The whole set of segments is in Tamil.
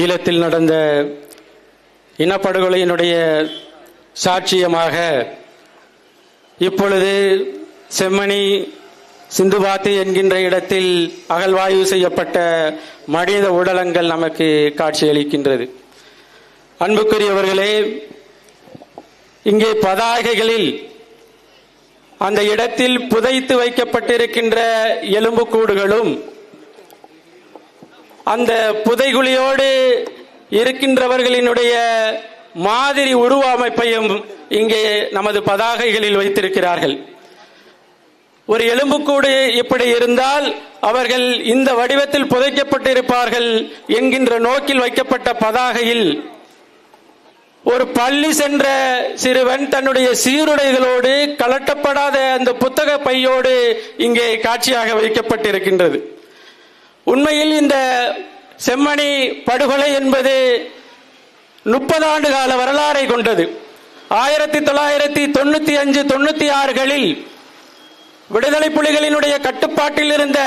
ஈழத்தில் நடந்த இனப்படுகொலையினுடைய சாட்சியமாக இப்பொழுது செம்மணி சிந்துபாத்தி என்கின்ற இடத்தில் அகழ்வாய்வு செய்யப்பட்ட மனித உடலங்கள் நமக்கு காட்சியளிக்கின்றது. அன்புக்குரியவர்களே இங்கே பதாகைகளில் அந்த இடத்தில் புதைத்து வைக்கப்பட்டிருக்கின்ற எலும்புக்கூடுகளும் அந்த புதைகுழியோடு இருக்கின்றவர்களினுடைய மாதிரி உருவ அமைப்பையும் இங்கே நமது பதாகைகளில் வைத்திருக்கிறார்கள். ஒரு எலும்புக்கூடு இப்படி இருந்தால் அவர்கள் இந்த வடிவத்தில் புதைக்கப்பட்டிருப்பார்கள் என்கின்ற நோக்கில் வைக்கப்பட்ட பதாகையில் ஒரு பள்ளி சென்ற சிறுவன் தன்னுடைய சீருடைகளோடு கலட்டப்படாத அந்த புத்தக பையோடு இங்கே காட்சியாக வைக்கப்பட்டிருக்கின்றது. உண்மையில் இந்த செம்மணி படுகொலை என்பது முப்பது ஆண்டு கால வரலாறை கொண்டது. ஆயிரத்தி தொள்ளாயிரத்தி தொண்ணூத்தி அஞ்சு தொண்ணூத்தி ஆறுகளில் விடுதலை புலிகளினுடைய கட்டுப்பாட்டில் இருந்த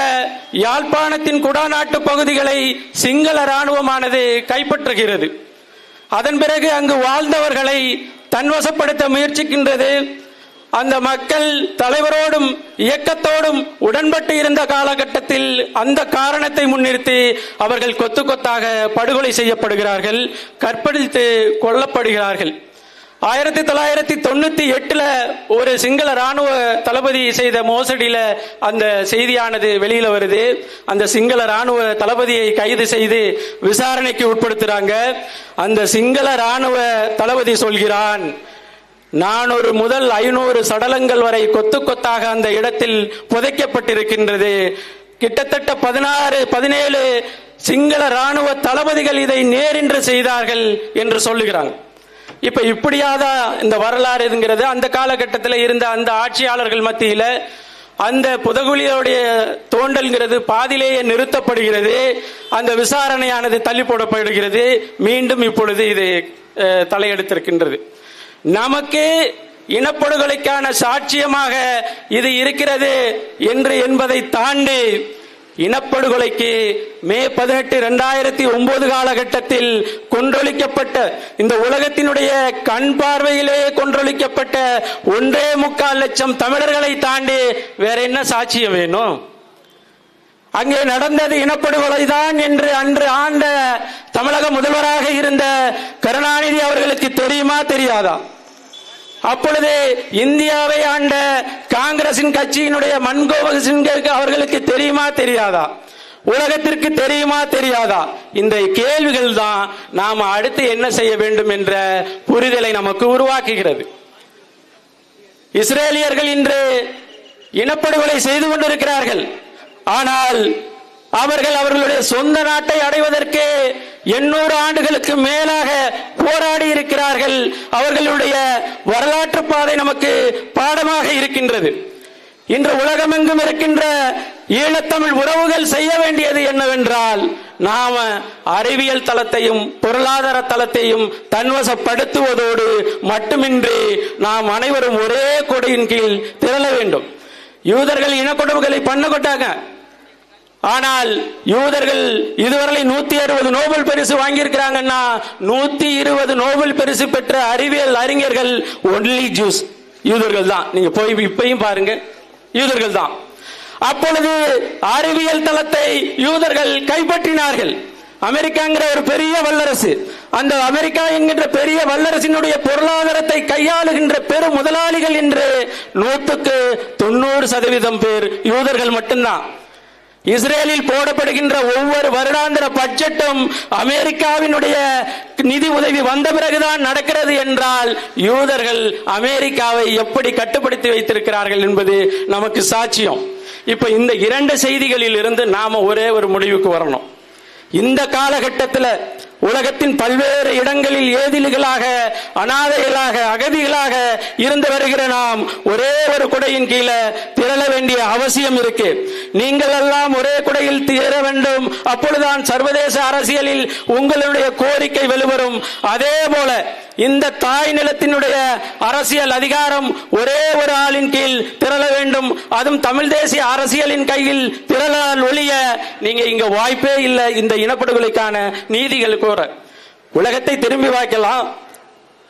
யாழ்ப்பாணத்தின் குடாநாட்டு பகுதிகளை சிங்கள இராணுவமானது கைப்பற்றுகிறது. அதன் பிறகு அங்கு வாழ்ந்தவர்களை தன்வசப்படுத்த முயற்சிக்கின்றது அந்த மக்கள் தலைவரோடும் இயக்கத்தோடும் உடன்பட்டு இருந்த காலகட்டத்தில் அந்த காரணத்தை முன்னிறுத்தி அவர்கள் கொத்து கொத்தாக படுகொலை செய்யப்படுகிறார்கள் கற்பழித்து கொல்லப்படுகிறார்கள். ஆயிரத்தி தொள்ளாயிரத்தி தொண்ணூத்தி எட்டுல ஒரு சிங்கள ராணுவ தளபதி செய்த மோசடியில அந்த செய்தியானது வெளியில வருது. அந்த சிங்கள ராணுவ தளபதியை கைது செய்து விசாரணைக்கு உட்படுத்துறாங்க. அந்த சிங்கள ராணுவ தளபதி சொல்கிறான் நான் ஒரு முதல் ஐநூறு சடலங்கள் வரை கொத்து கொத்தாக அந்த இடத்தில் புதைக்கப்பட்டிருக்கின்றது. கிட்டத்தட்ட பதினாறு பதினேழு சிங்கள ராணுவ தளபதிகள் இதை நேரின்று செய்தார்கள் என்று சொல்லுகிறாங்க. இப்ப இப்படியாத இந்த வரலாறுங்கிறது அந்த காலகட்டத்தில் இருந்த அந்த ஆட்சியாளர்கள் மத்தியில அந்த புதகுலியோடைய தோண்டல்ங்கிறது பாதிலேயே நிறுத்தப்படுகிறது. அந்த விசாரணையானது தள்ளி போடப்படுகிறது. மீண்டும் இப்பொழுது இது தலையெடுத்திருக்கின்றது. நமக்கு இனப்படுகொலைக்கான சாட்சியமாக இது இருக்கிறது என்று என்பதை தாண்டி இனப்படுகொலைக்கு மே பதினெட்டு இரண்டாயிரத்தி ஒன்பது காலகட்டத்தில் கொன்றொழிக்கப்பட்ட இந்த உலகத்தினுடைய கண் பார்வையிலேயே கொன்றொழிக்கப்பட்ட ஒன்றே முக்கால் லட்சம் தமிழர்களை தாண்டி வேற என்ன சாட்சியம் வேணும்? அங்கே நடந்தது இனப்படுகொலைதான் என்று அன்று ஆண்ட தமிழக முதல்வராக இருந்த கருணாநிதி அவர்களுக்கு தெரியுமா தெரியாதா? அப்பொழுது இந்தியாவை ஆண்ட காங்கிரசின் கட்சியினுடைய மன்மோகன் சிங்கருக்கு அவர்களுக்கு தெரியுமா தெரியாதா? உலகத்திற்கு தெரியுமா தெரியாதா? இந்த கேள்விகள் தான் நாம் அடுத்து என்ன செய்ய வேண்டும் என்ற புரிதலை நமக்கு உருவாக்குகிறது. இஸ்ரேலியர்கள் இன்று இனப்படுகொலை செய்து கொண்டிருக்கிறார்கள். ஆனால் அவர்கள் அவர்களுடைய சொந்த நாட்டை அடைவதற்கு எண்ணூறு ஆண்டுகளுக்கு மேலாக போராடி இருக்கிறார்கள். அவர்களுடைய வரலாற்று பாதை நமக்கு பாடமாக இருக்கின்றது. இன்று உலகமெங்கும் இருக்கின்ற ஈழத்தமிழ் உறவுகள் செய்ய வேண்டியது என்னவென்றால் நாம அறிவியல் தளத்தையும் பொருளாதார தளத்தையும் தன்வசப்படுத்துவதோடு மட்டுமின்றி நாம் அனைவரும் ஒரே கொடியின் கீழ் திரள வேண்டும். யூதர்கள் இனக்கொடுமைகளை பண்ண கொட்டாங்க. ஆனால் யூதர்கள் இதுவரை நூத்தி அறுபது நோபல் பரிசு வாங்கியிருக்கிறாங்கன்னா நூத்தி இருபது நோபல் பரிசு பெற்ற அறிவியல் அறிஞர்கள் ஒன்லி ஜூஸ் யூதர்கள் தான். நீங்க போய் இப்பையும் பாருங்க. யூதர்கள் தான். அப்பொழுது அறிவியல் தளத்தை யூதர்கள் கைப்பற்றினார்கள். அமெரிக்காங்கிற ஒரு பெரிய வல்லரசு அந்த அமெரிக்கா என்கின்ற பெரிய வல்லரசினுடைய பொருளாதாரத்தை கையாளுகின்ற பெரும் முதலாளிகள் என்று நூற்றுக்கு தொண்ணூறு சதவீதம் பேர் யூதர்கள் மட்டும்தான். இஸ்ரேலில் போடப்படுகின்ற ஒவ்வொரு வருடாந்திர பட்ஜெட்டும் அமெரிக்காவினுடைய நிதி உதவி வந்த பிறகுதான் நடக்கிறது என்றால் யூதர்கள் அமெரிக்காவை எப்படி கட்டுப்படுத்தி வைத்திருக்கிறார்கள் என்பது நமக்கு சாட்சியம். இப்ப இந்த இரண்டு செய்திகளில் இருந்து நாம ஒரே ஒரு முடிவுக்கு வரணும். இந்த காலகட்டத்தில் உலகத்தின் பல்வேறு இடங்களில் ஏதிலிகளாக அனாதைகளாக அகதிகளாக இருந்து வருகிற நாம் ஒரே ஒரு குடையின் கீழே திரள வேண்டிய அவசியம் இருக்கு. நீங்கள் எல்லாம் ஒரே குடையில் திர வேண்டும். அப்பொழுதுதான் சர்வதேச அரசியலில் உங்களுடைய கோரிக்கை வெளிவரும். அதே போல இந்த தாய் நிலத்தினுடைய அரசியல் அதிகாரம் ஒரே ஒரு ஆளின் கீழ் திரள வேண்டும். அதுவும் தமிழ் தேசிய அரசியலின் கையில் திரளால் ஒழிய நீங்க இங்க வாய்ப்பே இல்லை. இந்த இனப்படுகொலைக்கான நீதிகள் கூற உலகத்தை திரும்பி வாய்க்கலாம்.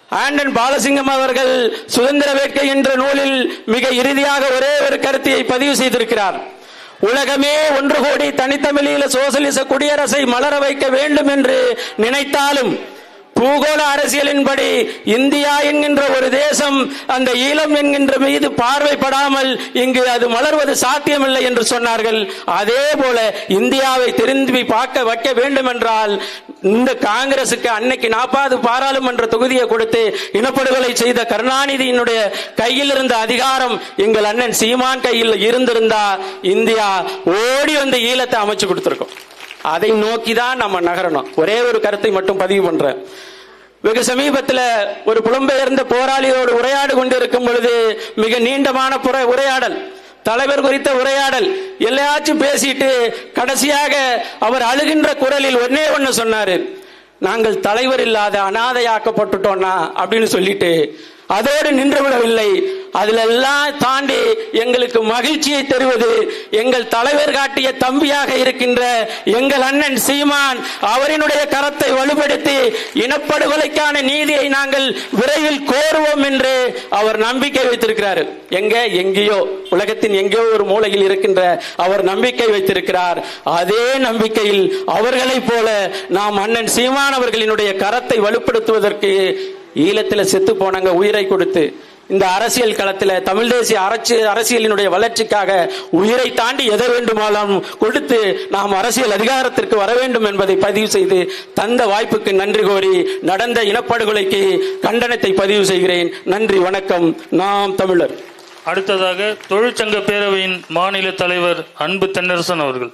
ஆண்டன் பாலசிங்கம் அவர்கள் சுதந்திர வேட்கை என்ற நூலில் மிக இறுதியாக ஒரே ஒரு கருத்தியை பதிவு செய்திருக்கிறார். உலகமே ஒன்று கூடி தனித்தமிழீழ சோசலிச குடியரசை மலர வைக்க வேண்டும் என்று நினைத்தாலும் பூகோள அரசியலின்படி இந்தியா என்கின்ற ஒரு தேசம் அந்த ஈழம் என்கின்ற மீது பார்வைப்படாமல் இங்கு அது மலர்வது சாத்தியமில்லை என்று சொன்னார்கள். அதே போல இந்தியாவை திரும்பி பார்க்க வைக்க வேண்டும் என்றால் இந்த காங்கிரசுக்கு அன்னைக்கு நாற்பது பாராளுமன்ற தொகுதியை கொடுத்து இனப்படுகொலை செய்த கருணாநிதியினுடைய கையில் இருந்த அதிகாரம் எங்கள் அண்ணன் சீமான் கையில் இருந்திருந்தா இந்தியா ஓடி வந்து ஈழத்தை அமைச்சு கொடுத்திருக்கோம். அதை நோக்கி தான் நம்ம நகரணும். ஒரே ஒரு கருத்தை மட்டும் பதிவு பண்றேன். வெகு சமீபத்தில் ஒரு புலம்பெயர்ந்த போராளியோடு உரையாடு கொண்டிருக்கும் பொழுது மிக நீண்டமான புற உரையாடல் தலைவர் குறித்த உரையாடல் எல்லாச்சும் பேசிட்டு கடைசியாக அவர் அழுகின்ற குரலில் ஒன்னே ஒன்னு சொன்னாரு. நாங்கள் தலைவர் இல்லாத அனாதையாக்கப்பட்டுட்டோம்னா அப்படின்னு சொல்லிட்டு அதோடு நின்று விடவில்லை. அதிலெல்லாம் தாண்டி எங்களுக்கு மகிழ்ச்சியை தருவது எங்கள் தலைவர் காட்டிய தம்பியாக இருக்கின்ற எங்கள் அண்ணன் சீமான் அவரினுடைய கரத்தை வலுப்படுத்தி இனப்படுகொலைக்கான நீதியை நாங்கள் விரைவில் கோருவோம் என்று அவர் நம்பிக்கை வைத்திருக்கிறார். எங்க? எங்கேயோ. உலகத்தின் எங்கேயோ ஒரு மூலையில் இருக்கின்ற அவர் நம்பிக்கை வைத்திருக்கிறார். அதே நம்பிக்கையில் அவர்களைப் போல நாம் அண்ணன் சீமான் அவர்களினுடைய கரத்தை வலுப்படுத்துவதற்கு ஈழத்தில் செத்து போனாங்க உயிரை கொடுத்து இந்த அரசியல் களத்தில் தமிழ் தேசிய அரசு அரசியலினுடைய வளர்ச்சிக்காக உயிரை தாண்டி எதை வேண்டுமானாலும் கொடுத்து நாம் அரசியல் அதிகாரத்திற்கு வர வேண்டும் என்பதை பதிவு செய்து தந்த வாய்ப்புக்கு நன்றி கோரி நடந்த இனப்படுகொலைக்கு கண்டனத்தை பதிவு செய்கிறேன். நன்றி வணக்கம். நாம் தமிழர். அடுத்ததாக தொழிற்சங்க பேரவையின் மாநில தலைவர் அன்பு தென்னரசன் அவர்கள்.